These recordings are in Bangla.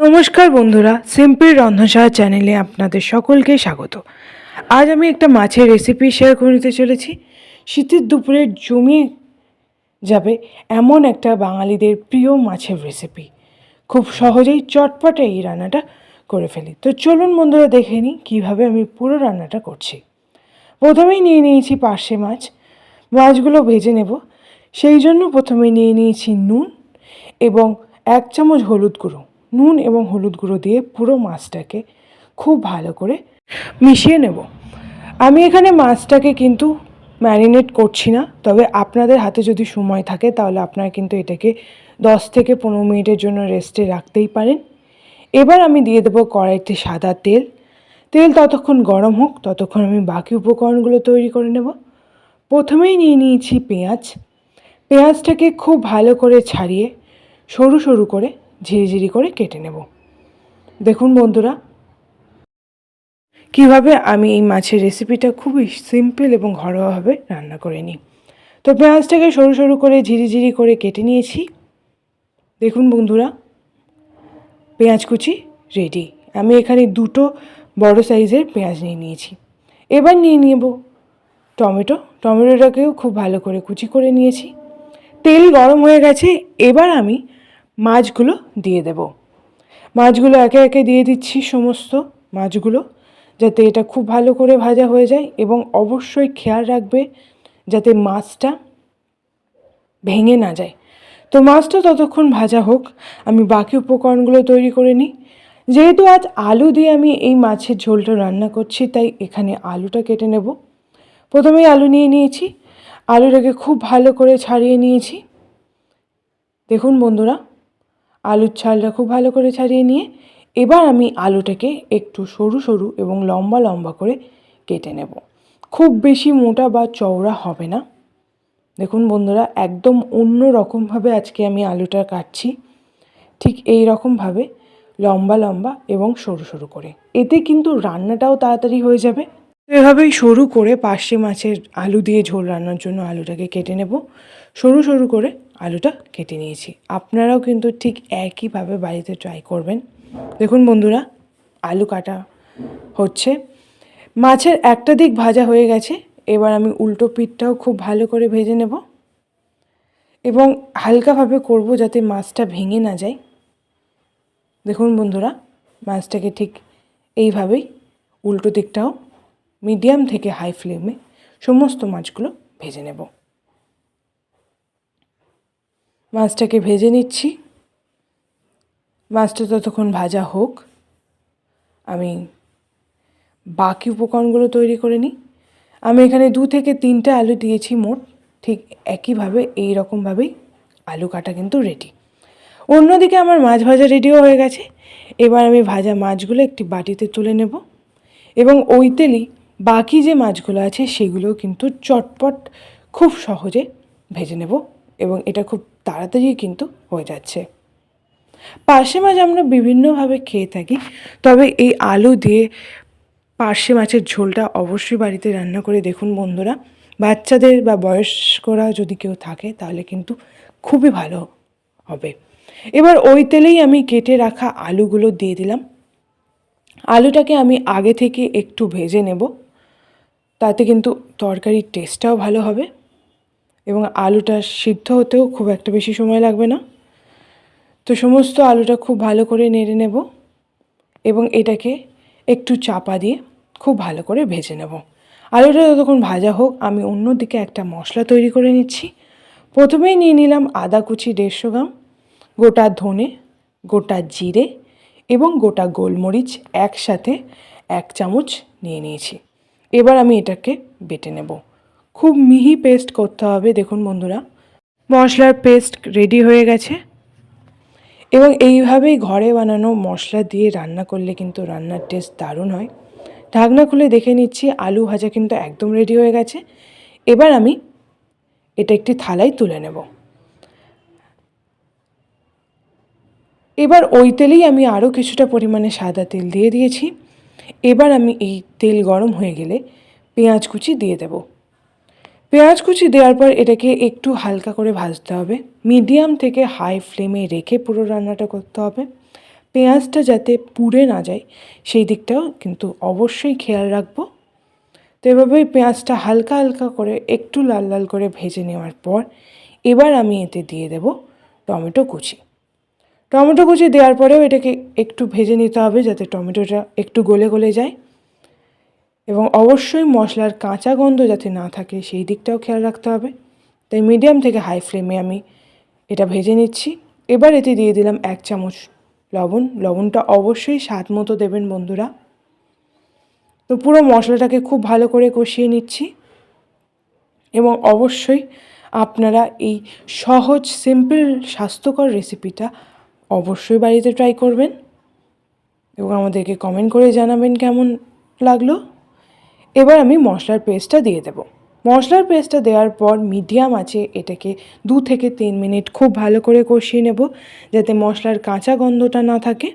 নমস্কার বন্ধুরা, সিম্পল রন্ধনশালা চ্যানেলে আপনাদের সকলকে স্বাগত। আজ আমি একটা মাছের রেসিপি শেয়ার করে নিতে চলেছি। শীতের দুপুরে জমিয়ে যাবে এমন একটা বাঙালিদের প্রিয় মাছের রেসিপি খুব সহজেই চটপটে এই রান্নাটা করে ফেলি। তো চলুন বন্ধুরা, দেখে নিই কীভাবে আমি পুরো রান্নাটা করছি। প্রথমেই নিয়ে নিয়েছি পার্শে মাছ। মাছগুলো ভেজে নেব। সেই জন্য প্রথমে নিয়ে নিয়েছি নুন এবং এক চামচ হলুদ গুঁড়ো। নুন এবং হলুদ গুঁড়ো দিয়ে পুরো মাছটাকে খুব ভালো করে মিশিয়ে নেব। আমি এখানে মাছটাকে কিন্তু ম্যারিনেট করছি না, তবে আপনাদের হাতে যদি সময় থাকে তাহলে আপনারা কিন্তু এটাকে দশ থেকে পনেরো মিনিটের জন্য রেস্টে রাখতেই পারেন। এবার আমি দিয়ে দেবো কড়াইতে সাদা তেল। তেল ততক্ষণ গরম হোক, ততক্ষণ আমি বাকি উপকরণগুলো তৈরি করে নেব। প্রথমেই নিয়ে নিয়েছি পেঁয়াজ। পেঁয়াজটাকে খুব ভালো করে ছাড়িয়ে সরু সরু করে ঝিরিঝিরি করে কেটে নেব। দেখুন বন্ধুরা, কীভাবে আমি এই মাছের রেসিপিটা খুবই সিম্পল এবং ঘরোয়াভাবে রান্না করে নিই। তো পেঁয়াজটাকে সরু সরু করে ঝিরিঝিরি করে কেটে নিয়েছি। দেখুন বন্ধুরা, পেঁয়াজ কুচি রেডি। আমি এখানে দুটো বড় সাইজের পেঁয়াজ নিয়ে নিয়েছি। এবার নিয়ে নেব টমেটো। টমেটোটাকেও খুব ভালো করে কুচি করে নিয়েছি। তেল গরম হয়ে গেছে, এবার আমি মাছগুলো দিয়ে দেব। মাছগুলো একে একে দিয়ে দিচ্ছি সমস্ত মাছগুলো, যাতে এটা খুব ভালো করে ভাজা হয়ে যায় এবং অবশ্যই খেয়াল রাখবে যাতে মাছটা ভেঙে না যায়। তো মাছটা ততক্ষণ ভাজা হোক, আমি বাকি উপকরণগুলো তৈরি করে নিই। যেহেতু আজ আলু দিয়ে আমি এই মাছের ঝোলটা রান্না করছি, তাই এখানে আলুটা কেটে নেব। প্রথমেই আলু নিয়ে নিয়েছি। আলুটাকে খুব ভালো করে ছাড়িয়ে নিয়েছি। দেখুন বন্ধুরা আলুর ছালটা খুব ভালো করে ছাড়িয়ে নিয়ে এবার আমি আলুটাকে একটু সরু সরু এবং লম্বা লম্বা করে কেটে নেব। খুব বেশি মোটা বা চওড়া হবে না। দেখুন বন্ধুরা, একদম অন্য রকমভাবে আজকে আমি আলুটা কাটছি। ঠিক এই রকমভাবে লম্বা লম্বা এবং সরু সরু করে। এতে কিন্তু রান্নাটাও তাড়াতাড়ি হয়ে যাবে। এভাবেই সরু করে পার্শে মাছের আলু দিয়ে ঝোল রান্নার জন্য আলুটাকে কেটে নেব। সরু সরু করে আলুটা কেটে নিয়েছি। আপনারাও কিন্তু ঠিক একইভাবে বাড়িতে ট্রাই করবেন। দেখুন বন্ধুরা, আলু কাটা হচ্ছে। মাছের একটা দিক ভাজা হয়ে গেছে, এবার আমি উল্টো পিঠটাও খুব ভালো করে ভেজে নেব। এবং হালকাভাবে করব যাতে মাছটা ভেঙে না যায়। দেখুন বন্ধুরা, মাছটাকে ঠিক এইভাবেই উল্টো দিকটাও মিডিয়াম থেকে হাই ফ্লেমে সমস্ত মাছগুলো ভেজে নেব। মাছটাকে ভেজে নিচ্ছি। মাছটা ততক্ষণ ভাজা হোক। আমি বাকি উপকরণগুলো তৈরি করে নিই। আমি এখানে দু থেকে তিনটে আলু দিয়েছি মোট। ঠিক একইভাবে এই রকমভাবেই আলু কাটা কিন্তু রেডি অন্যদিকে আমার মাছ ভাজা রেডিও হয়ে গেছে। এবার আমি ভাজা মাছগুলো একটি বাটিতে তুলে নেব এবং ওই তেলেই বাকি যে মাছগুলো আছে সেগুলোও কিন্তু চটপট খুব সহজে ভেজে নেব এবং এটা খুব তাড়াতাড়ি কিন্তু হয়ে যাচ্ছে। পার্শে মাছ আমরা বিভিন্নভাবে খেয়ে থাকি, তবে এই আলু দিয়ে পার্শে মাছের ঝোলটা অবশ্যই বাড়িতে রান্না করে দেখুন বন্ধুরা। বাচ্চাদের বা বয়স্করা যদি কেউ থাকে, তাহলে কিন্তু খুবই ভালো হবে। এবার ওই তেলেই আমি কেটে রাখা আলুগুলো দিয়ে দিলাম। আলুটাকে আমি আগে থেকে একটু ভেজে নেব, তাতে কিন্তু তরকারির টেস্টটাও ভালো হবে। এবং আলুটা সিদ্ধ হতেও খুব একটা বেশি সময় লাগবে না। তো সমস্ত আলুটা খুব ভালো করে নেড়ে নেব এবং এটাকে একটু চাপা দিয়ে খুব ভালো করে ভেজে নেব। আলুটা যতক্ষণ ভাজা হোক, আমি অন্যদিকে একটা মশলা তৈরি করে নিচ্ছি। প্রথমেই নিয়ে নিলাম আদা কুচি দেড়শো গ্রাম, গোটা ধনে, গোটা জিরে এবং গোটা গোলমরিচ একসাথে এক চামচ নিয়ে নিয়েছি। এবার আমি এটাকে বেটে নেব। খুব মিহি পেস্ট করতে হবে, দেখুন বন্ধুরা। মশলার পেস্ট রেডি হয়ে গেছে। এবং এইভাবেই ঘরে বানানো মশলা দিয়ে রান্না করলে কিন্তু রান্নার টেস্ট দারুণ হয়। ঢাকনা খুলে দেখে নিচ্ছি, আলু ভাজা কিন্তু একদম রেডি হয়ে গেছে। এবার আমি এটা একটি থালায় তুলে নেব। এবার ওই তেলেই আমি আরও কিছুটা পরিমাণে সাদা তেল দিয়ে দিয়েছি। এবার আমি এই তেল গরম হয়ে গেলে পেঁয়াজ কুচি দিয়ে দেব। পেঁয়াজ কুচি দেওয়ার পর এটাকে একটু হালকা করে ভাজতে হবে। মিডিয়াম থেকে হাই ফ্লেমে রেখে পুরো রান্নাটা করতে হবে। পেঁয়াজটা যাতে পুড়ে না যায়, সেই দিকটাও কিন্তু অবশ্যই খেয়াল রাখব। তো এভাবেই পেঁয়াজটা হালকা হালকা করে একটু লাল লাল করে ভেজে নেওয়ার পর এবার আমি এতে দিয়ে দেব টমেটো কুচি। টমেটো কুচি দেওয়ার পরেও এটাকে একটু ভেজে নিতে হবে যাতে টমেটোটা একটু গলে গলে যায়। এবং অবশ্যই মশলার কাঁচা গন্ধ যাতে না থাকে, সেই দিকটাও খেয়াল রাখতে হবে। তাই মিডিয়াম থেকে হাই ফ্লেমে আমি এটা ভেজে নিচ্ছি। এবার এতে দিয়ে দিলাম এক চামচ লবণ। লবণটা অবশ্যই স্বাদ মতো দেবেন বন্ধুরা। তো পুরো মশলাটাকে খুব ভালো করে কষিয়ে নিচ্ছি। এবং অবশ্যই আপনারা এই সহজ সিম্পল স্বাস্থ্যকর রেসিপিটা অবশ্যই বাড়িতে ট্রাই করবেন। এবং আমাদেরকে কমেন্ট করে জানাবেন কেমন লাগল। এবার আমি মশলার পেস্টটা দিয়ে দেব। মশলার পেস্টটা দেওয়ার পর মিডিয়াম আছে, এটাকে দু থেকে তিন মিনিট খুব ভালো করে কষিয়ে নেব, যাতে মশলার কাঁচা গন্ধটা না থাকে।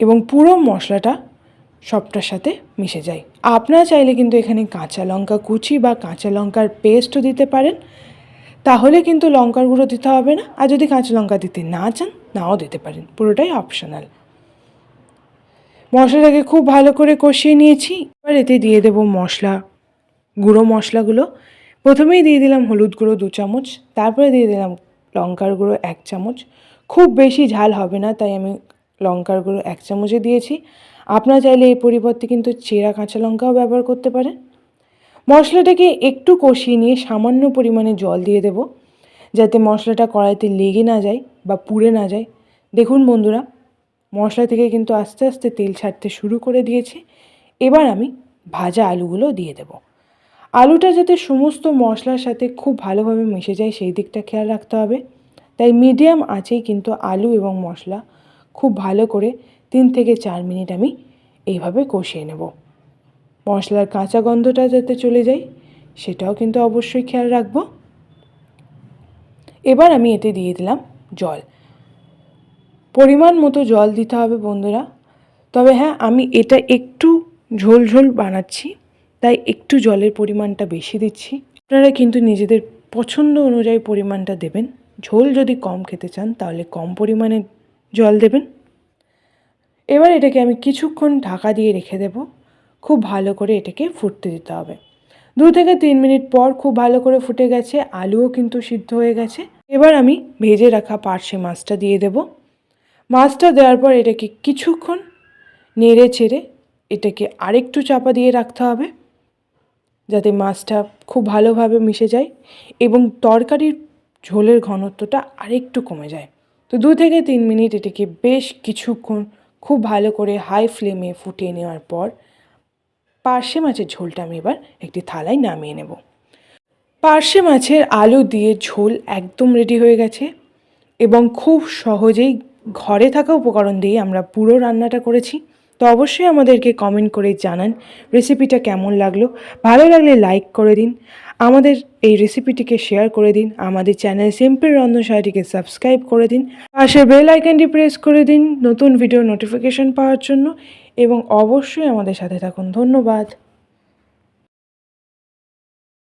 এবং পুরো মশলাটা সবটার সাথে মিশে যায়। আপনারা চাইলে কিন্তু এখানে কাঁচা লঙ্কা কুচি বা কাঁচা লঙ্কার পেস্টও দিতে পারেন। তাহলে কিন্তু লঙ্কার গুঁড়ো দিতে হবে না। আর যদি কাঁচা লঙ্কা দিতে না চান, নাও দিতে পারেন। পুরোটাই অপশনাল মশলাটাকে খুব ভালো করে কষিয়ে নিয়েছি। এবার এতে দিয়ে দেবো মশলা। গুঁড়ো মশলাগুলো। প্রথমেই দিয়ে দিলাম হলুদ গুঁড়ো দু চামচ, তারপরে দিয়ে দিলাম লঙ্কার গুঁড়ো এক চামচ। খুব বেশি ঝাল হবে না, তাই আমি লঙ্কার গুঁড়ো এক চামচে দিয়েছি। আপনারা চাইলে এই পরিবর্তে কিন্তু চেরা কাঁচা লঙ্কাও ব্যবহার করতে পারেন। মশলাটাকে একটু কষিয়ে নিয়ে সামান্য পরিমাণে জল দিয়ে দেব, যাতে মশলাটা কড়াইতে লেগে না যায় বা পুড়ে না যায়। দেখুন বন্ধুরা মশলা থেকে কিন্তু আস্তে আস্তে তেল ছাড়তে শুরু করে দিয়েছে। এবার আমি ভাজা আলুগুলো দিয়ে দেব। আলুটা যাতে সমস্ত মশলার সাথে খুব ভালোভাবে মিশে যায় সেই দিকটা খেয়াল রাখতে হবে। তাই মিডিয়াম আঁচেই কিন্তু আলু এবং মশলা খুব ভালো করে তিন থেকে চার মিনিট আমি এইভাবে কষিয়ে নেব। মশলার কাঁচা গন্ধটা যাতে চলে যায় সেটাও কিন্তু অবশ্যই খেয়াল রাখব। এবার আমি এতে দিয়ে দিলাম জল। পরিমাণ মতো জল দিতে হবে বন্ধুরা। তবে হ্যাঁ আমি এটা একটু ঝোল ঝোল বানাচ্ছি, তাই একটু জলের পরিমাণটা বেশি দিচ্ছি। আপনারা কিন্তু নিজেদের পছন্দ অনুযায়ী পরিমাণটা দেবেন। ঝোল যদি কম খেতে চান, তাহলে কম পরিমাণে জল দেবেন। এবার এটাকে আমি কিছুক্ষণ ঢাকা দিয়ে রেখে দেব। খুব ভালো করে এটাকে ফুটতে দিতে হবে। দু থেকে তিন মিনিট পর খুব ভালো করে ফুটে গেছে, আলুও কিন্তু সিদ্ধ হয়ে গেছে। এবার আমি ভেজে রাখা পার্শে মাছটা দিয়ে দেব। মাছটা দেওয়ার পর এটাকে কিছুক্ষণ নেড়ে ছেড়ে এটাকে আরেকটু চাপা দিয়ে রাখতে হবে, যাতে মাছটা খুব ভালোভাবে মিশে যায় এবং তরকারির ঝোলের ঘনত্বটা আরেকটু কমে যায়। তো দু থেকে তিন মিনিট এটাকে বেশ কিছুক্ষণ খুব ভালো করে হাই ফ্লেমে ফুটিয়ে নেওয়ার পর পার্শে মাছের ঝোলটা আমি এবার একটি থালায় নামিয়ে নেব। পার্শে মাছের আলু দিয়ে ঝোল একদম রেডি হয়ে গেছে এবং খুব সহজেই ঘরে থাকা উপকরণ দিয়ে আমরা পুরো রান্নাটা করেছি। তো অবশ্যই আমাদেরকে কমেন্ট করে জানান রেসিপিটা কেমন লাগল। ভালো লাগলে লাইক করে দিন। আমাদের এই রেসিপিটিকে শেয়ার করে দিন। আমাদের চ্যানেল সিম্পল রন্ধনশালাটিকে সাবস্ক্রাইব করে দিন। পাশে বেল আইকনটি প্রেস করে দিন নতুন ভিডিও নোটিফিকেশন পাওয়ার জন্য এবং অবশ্যই আমাদের সাথে থাকুন। ধন্যবাদ।